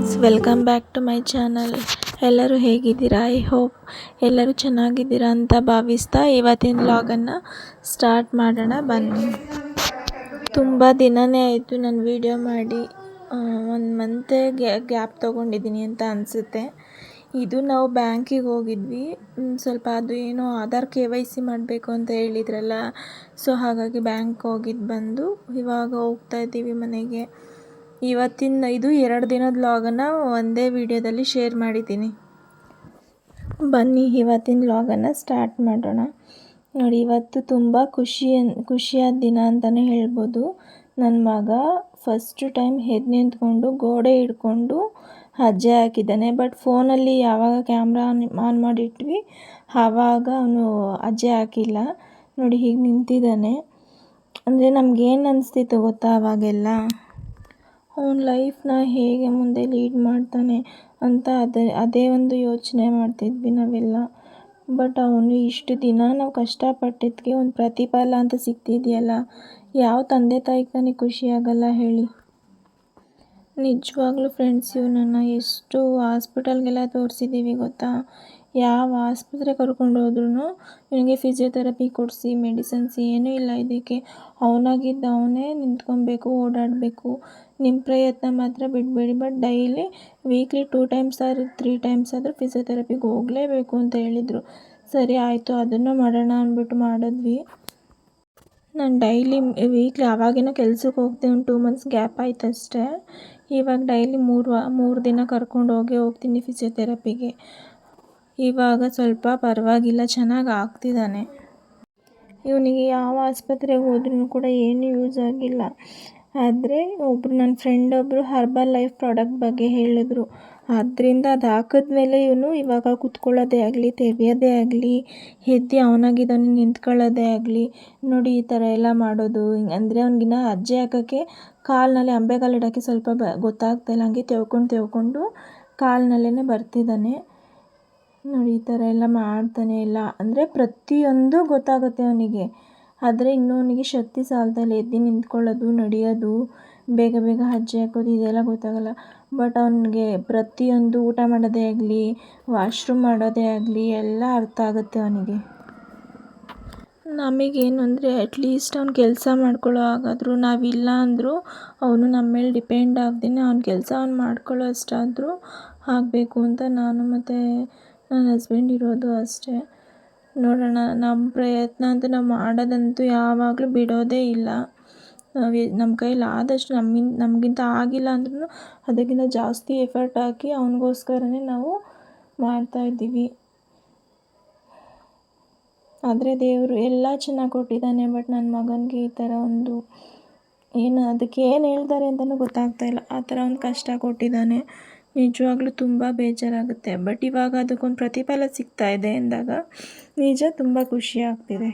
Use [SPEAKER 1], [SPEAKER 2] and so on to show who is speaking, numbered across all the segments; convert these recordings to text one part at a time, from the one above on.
[SPEAKER 1] Friends welcome back to my channel ಎಲ್ಲರೂ ಹೇಗಿದ್ದೀರಾ? I hope ಎಲ್ಲರೂ ಚೆನ್ನಾಗಿದ್ದೀರಾ ಅಂತ ಭಾವಿಸ್ತಾ ಇವತ್ತಿನ ವ್ಲಾಗನ್ನು ಸ್ಟಾರ್ಟ್ ಮಾಡೋಣ. ಬನ್ನಿ. ತುಂಬ ದಿನವೇ ಆಯಿತು ನಾನು ವೀಡಿಯೋ ಮಾಡಿ. ಒಂದು ಮಂತೇ ಗ್ಯಾಪ್ ತೊಗೊಂಡಿದ್ದೀನಿ ಅಂತ ಅನಿಸುತ್ತೆ. ಇದು ನಾವು ಬ್ಯಾಂಕಿಗೆ ಹೋಗಿದ್ವಿ. ಸ್ವಲ್ಪ ಅದು ಏನೋ ಆಧಾರ್ ಕೆ ವೈ ಸಿ ಮಾಡಬೇಕು ಅಂತ ಹೇಳಿದ್ರಲ್ಲ, ಸೊ ಹಾಗಾಗಿ ಬ್ಯಾಂಕ್ ಹೋಗಿದ್ದು ಬಂದು ಇವಾಗ ಹೋಗ್ತಾ ಇದ್ದೀವಿ ಮನೆಗೆ. ಇವತ್ತಿನ ಇದು ಎರಡು ದಿನದ ಲಾಗನ್ನು ಒಂದೇ ವಿಡಿಯೋದಲ್ಲಿ ಶೇರ್ ಮಾಡಿದ್ದೀನಿ. ಬನ್ನಿ ಇವತ್ತಿನ ಲಾಗನ್ನು ಸ್ಟಾರ್ಟ್ ಮಾಡೋಣ. ನೋಡಿ, ಇವತ್ತು ತುಂಬ ಖುಷಿ ಖುಷಿಯಾದ ದಿನ ಅಂತಲೇ ಹೇಳ್ಬೋದು. ನನ್ನ ಮಗ ಫಸ್ಟ್ ಟೈಮ್ ಹೆದ್ ನಿಂತ್ಕೊಂಡು ಗೋಡೆ ಹಿಡ್ಕೊಂಡು ಅಜ್ಜೆ ಹಾಕಿದ್ದಾನೆ. ಬಟ್ ಫೋನಲ್ಲಿ ಯಾವಾಗ ಕ್ಯಾಮ್ರಾ ಆನ್ ಆನ್ ಮಾಡಿಟ್ವಿ ಆವಾಗ ಅವನು ಅಜ್ಜೆ ಹಾಕಿಲ್ಲ. ನೋಡಿ, ಹೀಗೆ ನಿಂತಿದ್ದಾನೆ. ಅಂದರೆ ನಮಗೇನು ಅನಿಸ್ತಿತ್ತು ಗೊತ್ತಾ ಅವಾಗೆಲ್ಲ? ಅವನ ಲೈಫ್ನ ಹೇಗೆ ಮುಂದೆ ಲೀಡ್ ಮಾಡ್ತಾನೆ ಅಂತ ಅದೇ ಅದೇ ಒಂದು ಯೋಚನೆ ಮಾಡ್ತಿದ್ವಿ ನಾವೆಲ್ಲ. ಬಟ್ ಅವನು ಇಷ್ಟು ದಿನ ನಾವು ಕಷ್ಟಪಟ್ಟಿದ್ದಕ್ಕೆ ಒಂದು ಪ್ರತಿಫಲ ಅಂತ ಸಿಗ್ತಿದೆಯಲ್ಲ? ಯಾವ ತಂದೆ ತಾಯಿಗೆ ತಾನೇ ಖುಷಿ ಹೇಳಿ. ನಿಜವಾಗ್ಲೂ ಫ್ರೆಂಡ್ಸ್ ಇವನನ್ನು ಎಷ್ಟು ಹಾಸ್ಪಿಟಲ್ಗೆಲ್ಲ ತೋರಿಸಿದ್ದೀವಿ ಗೊತ್ತಾ? ಯಾವ ಆಸ್ಪತ್ರೆ ಕರ್ಕೊಂಡು ಹೋದ್ರೂ ಇವನಿಗೆ ಫಿಸಿಯೋಥೆರಪಿ ಕೊಡಿಸಿ ಮೆಡಿಸನ್ಸ್ ಏನೂ ಇಲ್ಲ ಇದಕ್ಕೆ. ಅವನಾಗಿದ್ದ ಅವನೇ ನಿಂತ್ಕೊಬೇಕು, ಓಡಾಡಬೇಕು. ನಿಮ್ಮ ಪ್ರಯತ್ನ ಮಾತ್ರ ಬಿಡಬೇಡಿ but daily weekly two times ಆದರೂ ತ್ರೀ ಟೈಮ್ಸ್ ಆದರೂ ಫಿಸಿಯೋಥೆರಪಿಗೆ ಹೋಗಲೇಬೇಕು ಅಂತ ಹೇಳಿದರು. ಸರಿ, ಆಯಿತು, ಅದನ್ನು ಮಾಡೋಣ ಅಂದ್ಬಿಟ್ಟು ಮಾಡಿದ್ವಿ. ನಾನು ಡೈಲಿ ವೀಕ್ಲಿ ಆವಾಗೇನೋ ಕೆಲ್ಸಕ್ಕೆ ಹೋಗ್ದೆ ಒಂದು ಟೂ ಮಂತ್ಸ್ ಗ್ಯಾಪ್ ಆಯ್ತು ಅಷ್ಟೇ. ಇವಾಗ ಡೈಲಿ ಮೂರು ಮೂರು ದಿನ ಕರ್ಕೊಂಡು ಹೋಗಿ ಹೋಗ್ತೀನಿ ಫಿಸಿಯೋಥೆರಪಿಗೆ ಇವಾಗ ಸ್ವಲ್ಪ ಪರವಾಗಿಲ್ಲ, ಚೆನ್ನಾಗಿ ಆಗ್ತಿದ್ದಾನೆ ಇವನಿಗೆ ಯಾವ ಆಸ್ಪತ್ರೆಗೆ ಹೋದ್ರೂ ಕೂಡ ಏನೂ ಯೂಸ್ ಆಗಿಲ್ಲ. ಆದರೆ ಒಬ್ಬರು ನನ್ನ ಫ್ರೆಂಡ್ ಒಬ್ಬರು ಹರ್ಬಲ್ ಲೈಫ್ ಪ್ರಾಡಕ್ಟ್ ಬಗ್ಗೆ ಹೇಳಿದ್ರು. ಅದರಿಂದ ಅದು ಹಾಕಿದ್ಮೇಲೆ ಇವನು ಇವಾಗ ಕುತ್ಕೊಳ್ಳೋದೇ ಆಗಲಿ, ತೆಗಿಯೋದೇ ಆಗಲಿ, ಎದ್ದು ಅವನಾಗಿದ್ದಾನೆ ನಿಂತ್ಕೊಳ್ಳೋದೇ ಆಗಲಿ, ನೋಡಿ ಈ ಥರ ಎಲ್ಲ ಮಾಡೋದು. ಅಂದರೆ ಅವ್ನಿಗಿನ್ನ ಅಜ್ಜಿ ಹಾಕೋಕ್ಕೆ ಕಾಲಿನಲ್ಲಿ ಅಂಬೆಗಾಲು ಇಡೋಕ್ಕೆ ಸ್ವಲ್ಪ ಬ ಗೊತ್ತಾಗ್ತಾಯಿಲ್ಲ ಹಂಗೆ ತೆವ್ಕೊಂಡು ತೆವ್ಕೊಂಡು ಕಾಲಿನಲ್ಲೇ ಬರ್ತಿದ್ದಾನೆ. ನೋಡಿ ಈ ಥರ ಎಲ್ಲ ಮಾಡ್ತಾನೆ ಎಲ್ಲ ಅಂದರೆ ಪ್ರತಿಯೊಂದು ಗೊತ್ತಾಗುತ್ತೆ ಅವನಿಗೆ. ಆದರೆ ಇನ್ನೂ ಅವನಿಗೆ ಶಕ್ತಿ ಸಾಲದಲ್ಲಿ ಎದ್ದು ನಿಂತ್ಕೊಳ್ಳೋದು, ನಡೆಯೋದು, ಬೇಗ ಬೇಗ ಹೆಜ್ಜೆ ಹಾಕೋದು, ಇದೆಲ್ಲ ಗೊತ್ತಾಗಲ್ಲ. ಬಟ್ ಅವನಿಗೆ ಪ್ರತಿಯೊಂದು ಊಟ ಮಾಡೋದೇ ಆಗಲಿ ವಾಶ್ರೂಮ್ ಮಾಡೋದೇ ಆಗಲಿ, ಎಲ್ಲ ಅರ್ಥ ಆಗುತ್ತೆ ಅವನಿಗೆ. ನಮಗೇನು ಅಂದರೆ ಅಟ್ಲೀಸ್ಟ್ ಅವ್ನು ಕೆಲಸ ಮಾಡ್ಕೊಳ್ಳೋ ಹಾಗಾದರೂ, ನಾವಿಲ್ಲ ಅಂದರೂ, ಅವನು ನಮ್ಮ ಮೇಲೆ ಡಿಪೆಂಡ್ ಆಗ್ದೇ ಅವ್ನ ಕೆಲಸ ಅವ್ನು ಮಾಡ್ಕೊಳ್ಳೋ ಅಷ್ಟಾದರೂ ಆಗಬೇಕು ಅಂತ ನಾನು ಮತ್ತು, ನನ್ನ ಹಸ್ಬೆಂಡ್ ಇರೋದು ಅಷ್ಟೇ. ನೋಡೋಣ. ನಮ್ಮ ಪ್ರಯತ್ನ ಅಂತೂ ನಾವು ಮಾಡೋದಂತೂ ಯಾವಾಗಲೂ ಬಿಡೋದೇ ಇಲ್ಲ. ನಮ್ಮ ಕೈಯಲ್ಲಿ ಆದಷ್ಟು ನಮ್ಮಿಂದ ನಮಗಿಂತ ಆಗಿಲ್ಲ ಅಂದ್ರೂ ಅದಕ್ಕಿಂತ ಜಾಸ್ತಿ ಎಫರ್ಟ್ ಹಾಕಿ ಅವನಿಗೋಸ್ಕರನೇ ನಾವು ಮಾಡ್ತಾಯಿದ್ದೀವಿ ಆದರೆ ದೇವರು ಎಲ್ಲ ಚೆನ್ನಾಗಿ ಕೊಟ್ಟಿದ್ದಾನೆ, ಬಟ್ ನನ್ನ ಮಗನಿಗೆ ಈ ಥರ ಒಂದು ಏನು, ಅದಕ್ಕೆ ಏನು ಹೇಳ್ತಾರೆ ಅಂತಲೂ ಗೊತ್ತಾಗ್ತಾಯಿಲ್ಲ ಆ ಥರ ಒಂದು ಕಷ್ಟ ಕೊಟ್ಟಿದ್ದಾನೆ. ನಿಜವಾಗ್ಲೂ ತುಂಬ ಬೇಜಾರಾಗುತ್ತೆ. ಬಟ್ ಇವಾಗ ಅದಕ್ಕೊಂದು ಪ್ರತಿಫಲ ಸಿಗ್ತಾ ಇದೆ ಅಂದಾಗ ನಿಜ ತುಂಬ ಖುಷಿ ಆಗ್ತಿದೆ.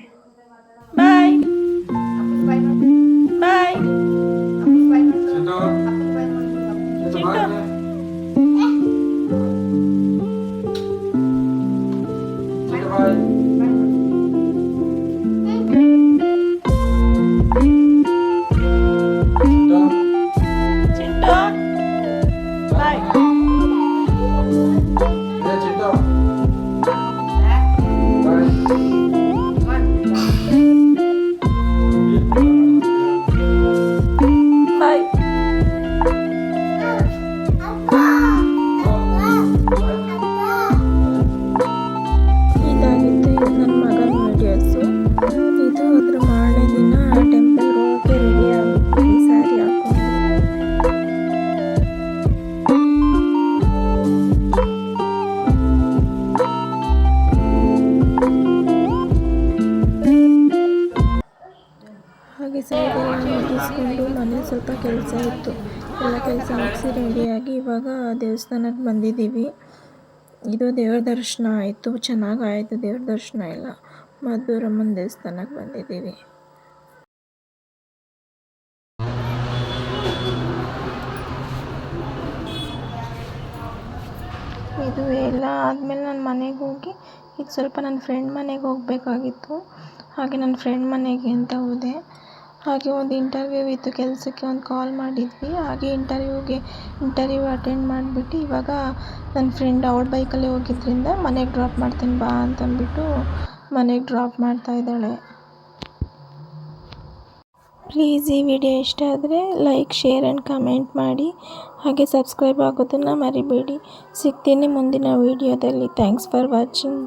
[SPEAKER 1] ಬಾಯ್ ಬಾಯ್ ಸ್ಯಾರಿಗೆಲ್ಲ ಮುಗಿಸ್ಕೊಂಡು ಮನೆ ಸ್ವಲ್ಪ ಕೆಲಸ ಇತ್ತು. ಎಲ್ಲ ಕೆಲಸ ಮುಗಿಸಿ ರೆಡಿಯಾಗಿ ಇವಾಗ ದೇವಸ್ಥಾನಕ್ಕೆ ಬಂದಿದ್ದೀವಿ. ಇದು ದೇವ್ರ ದರ್ಶನ ಆಯಿತು. ಚೆನ್ನಾಗಾಯಿತು ದೇವ್ರ ದರ್ಶನ ಎಲ್ಲ. ಮದ್ದೂರಮ್ಮನ ದೇವಸ್ಥಾನಕ್ಕೆ ಬಂದಿದ್ದೀವಿ. ಇದು ಎಲ್ಲ ಆದಮೇಲೆ ನಾನು ಮನೆಗೆ ಹೋಗಿ, ಇದು ಸ್ವಲ್ಪ ನನ್ನ ಫ್ರೆಂಡ್ ಮನೆಗೆ ಹೋಗಬೇಕಾಗಿತ್ತು. ಹಾಗೆ ನನ್ನ ಫ್ರೆಂಡ್ ಮನೆಗೆ ಅಂತ ಹೋದೆ. ಹಾಗೆ ಒಂದು ಇಂಟರ್ವ್ಯೂ ಇತ್ತು, ಕೆಲಸಕ್ಕೆ ಒಂದು ಕಾಲ್ ಮಾಡಿದ್ವಿ. ಹಾಗೆ ಇಂಟರ್ವ್ಯೂಗೆ ಇಂಟರ್ವ್ಯೂ ಅಟೆಂಡ್ ಮಾಡಿಬಿಟ್ಟು ಇವಾಗ ನನ್ನ ಫ್ರೆಂಡ್ ಅವಳ ಬೈಕಲ್ಲೇ ಹೋಗಿದ್ದರಿಂದ ಮನೆಗೆ ಡ್ರಾಪ್ ಮಾಡ್ತೀನಿ ಬಾ ಅಂತಂದ್ಬಿಟ್ಟು ಮನೆಗೆ ಡ್ರಾಪ್ ಮಾಡ್ತಾ ಇದ್ದಾಳೆ. ಪ್ಲೀಸ್ ಈ ವಿಡಿಯೋ ಇಷ್ಟ ಆದರೆ ಲೈಕ್ ಶೇರ್ ಆ್ಯಂಡ್ ಕಮೆಂಟ್ ಮಾಡಿ. ಹಾಗೆ ಸಬ್ಸ್ಕ್ರೈಬ್ ಆಗೋದನ್ನು ಮರಿಬೇಡಿ. ಸಿಗ್ತೀನಿ ಮುಂದಿನ ವಿಡಿಯೋದಲ್ಲಿ ಥ್ಯಾಂಕ್ಸ್ ಫಾರ್ ವಾಚಿಂಗ್